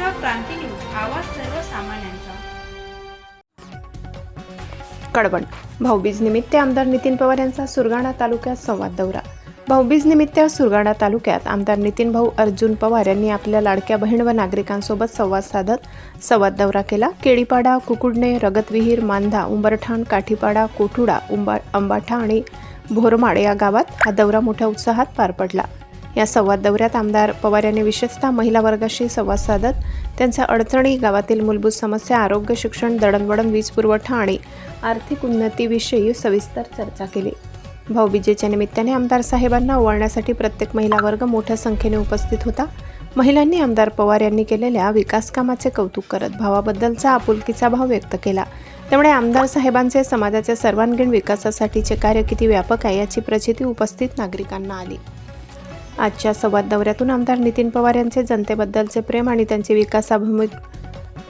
क्रांती news आवाज सर्वसामान्यांचा. कडवण. भाऊबीज निमित्त आमदार नितीन पवार यांचा सुरगाणा तालुक्यात संवाद दौरा. भाऊबीज निमित्त सुरगाणा तालुक्यात आमदार नितीन भाऊ अर्जुन पवार यांनी आपल्या लाडक्या बहीण व नागरिकांसोबत संवाद साधत संवाद दौरा केला. केळीपाडा कुकुडणे रगतविहीर मांधा उंबरठाण काठीपाडा कोठुडा उंबा अंबाठा आणि भोरमाड या गावात हा दौरा मोठ्या उत्साहात पार पडला. या संवाद दौऱ्यात आमदार पवार यांनी विशेषतः महिला वर्गाशी संवाद साधत त्यांच्या अडचणी गावातील मूलभूत समस्या आरोग्य शिक्षण दळणवळण वीज पुरवठा आणि आर्थिक उन्नतीविषयी सविस्तर चर्चा केली. भाऊबीजेच्या निमित्ताने आमदार साहेबांना ओवाळण्यासाठी प्रत्येक महिला वर्ग मोठ्या संख्येने उपस्थित होता. महिलांनी आमदार पवार यांनी केलेल्या विकासकामाचे कौतुक करत भावाबद्दलचा आपुलकीचा भाव व्यक्त केला. त्यामुळे आमदार साहेबांचे समाजाच्या सर्वांगीण विकासासाठीचे कार्य किती व्यापक आहे याची प्रचिती उपस्थित नागरिकांना आली. आजच्या संवाद दौऱ्यातून आमदार नितीन पवार यांचे जनतेबद्दलचे प्रेम आणि त्यांची विकासाभूमी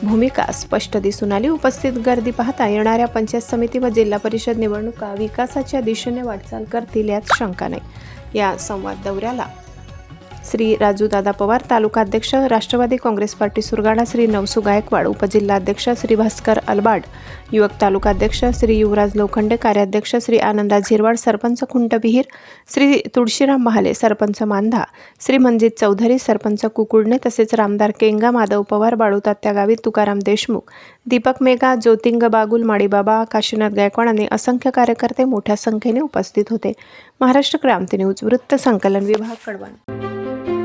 भूमिका स्पष्ट दिसून आली. उपस्थित गर्दी पाहता येणाऱ्या पंचायत समिती व जिल्हा परिषद निवडणुका विकासाच्या दिशेने वाटचाल करतील यात शंका नाही. या संवाद दौऱ्याला श्री राजूदादा पवार तालुका अध्यक्ष राष्ट्रवादी काँग्रेस पार्टी सुरगाणा श्री नवसू गायकवाड उपजिल्हाध्यक्ष श्री भास्कर अलबाड युवक तालुका अध्यक्ष श्री युवराज लोखंडे कार्याध्यक्ष श्री आनंदा झिरवाड सरपंच खुंट विहीर श्री तुळशीराम महाले सरपंच मांधा श्री मंजित चौधरी सरपंच कुकुडणे तसेच रामदार केंगा माधव पवार बाळूतात्या गावित तुकाराम देशमुख दीपक मेघा ज्योतिंग बागुल माळीबाबा काशीनाथ गायकवाड आणि असंख्य कार्यकर्ते मोठ्या संख्येने उपस्थित होते. महाराष्ट्र क्रांती न्यूज वृत्त संकलन विभाग कडवण.